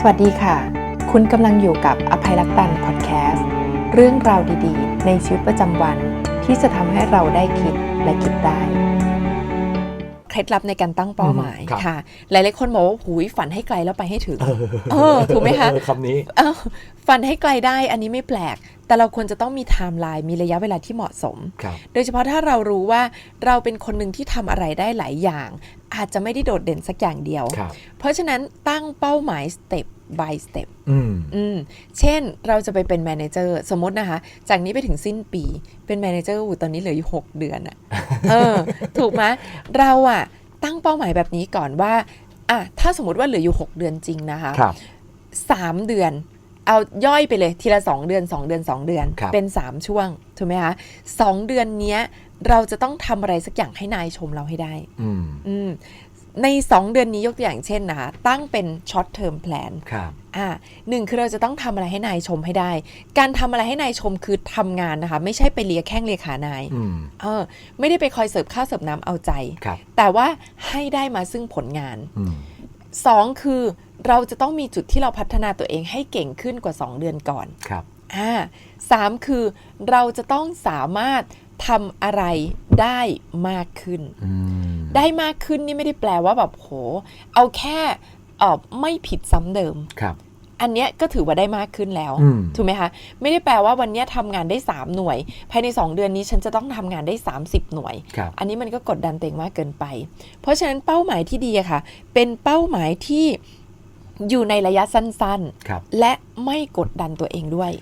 สวัสดีค่ะ คุณกำลังอยู่กับอภัยรักตันพอดแคสต์เรื่องราวดีๆ ในชีวิตประจำวันที่จะทำให้เราได้คิดและคิดได้เคล็ดลับในการตั้งเป้าหมายอืมครับค่ะ หลายๆคนบอกว่าหูยฝันให้ไกลแล้วไปให้ถึงเออถูกไหมคะเออคำนี้เอ้าฝันให้ไกลได้อันนี้ไม่แปลก แต่เราควรจะต้องมีไทม์ไลน์มีระยะเวลาที่เหมาะสมครับโดยเฉพาะถ้าเรารู้ว่าเราเป็นคนหนึ่งที่ทำอะไรได้หลายอย่าง อาจจะไม่ได้โดดเด่นสักอย่างเดียวครับเพราะฉะนั้นตั้งเป้าหมาย step by step อืมอืมเช่นเราจะไปเป็นแมเนเจอร์สมมตินะคะ จากนี้ไปถึงสิ้นปีเป็นแมเนเจอร์อูตอนนี้เหลืออยู่6เดือนอะเออ ถูกไหมเราอะตั้งเป้าหมายแบบนี้ก่อนว่าอะถ้าสมมติว่าเหลืออยู่ 6 เดือนจริงนะคะครับสามเดือน เอาย่อยไปเลยทีละสองเดือนสองเดือนสองเดือน ครับ เป็นสามช่วงถูกไหมคะสองเดือนเนี้ยเราจะต้องทำอะไรสักอย่างให้นายชมเราให้ได้ อืมอืมในสองเดือนนี้ยกตัวอย่างเช่นนะคะตั้งเป็น short term plan ครับ อ่าหนึ่งคือเราจะต้องทำอะไรให้นายชมให้ได้ การทำอะไรให้นายชมคือทำงานนะคะ ไม่ใช่ไปเลียแข้งเลียขานายอืมเออไม่ได้ไปคอยเสิร์ฟข้าวเสิร์ฟน้ำเอาใจ ครับ แต่ว่าให้ได้มาซึ่งผลงาน อืม สองคือเราจะต้องมีจุดที่เราพัฒนาตัวเองให้เก่งขึ้นกว่า 2 เดือนก่อนครับอ่าสามคือเราจะต้องสามารถทำอะไรได้มากขึ้นอืมได้มากขึ้นนี่ไม่ได้แปลว่าแบบโห เอาแค่เออไม่ผิดซ้ำเดิมครับ อันเนี้ยก็ถือว่าได้มากขึ้นแล้วอืมถูกไหมคะ ไม่ได้แปลว่าวันเนี้ยทำงานได้ 3 หน่วย ภายใน 2 เดือนนี้ฉันจะต้องทำงานได้ 30 หน่วย ครับอันนี้มันก็กดดันตัวเองมากเกินไป เพราะฉะนั้นเป้าหมายที่ดีอะค่ะ เป็นเป้าหมายที่อยู่ในระยะสั้นครับ ๆ และไม่กดดันตัวเองด้วย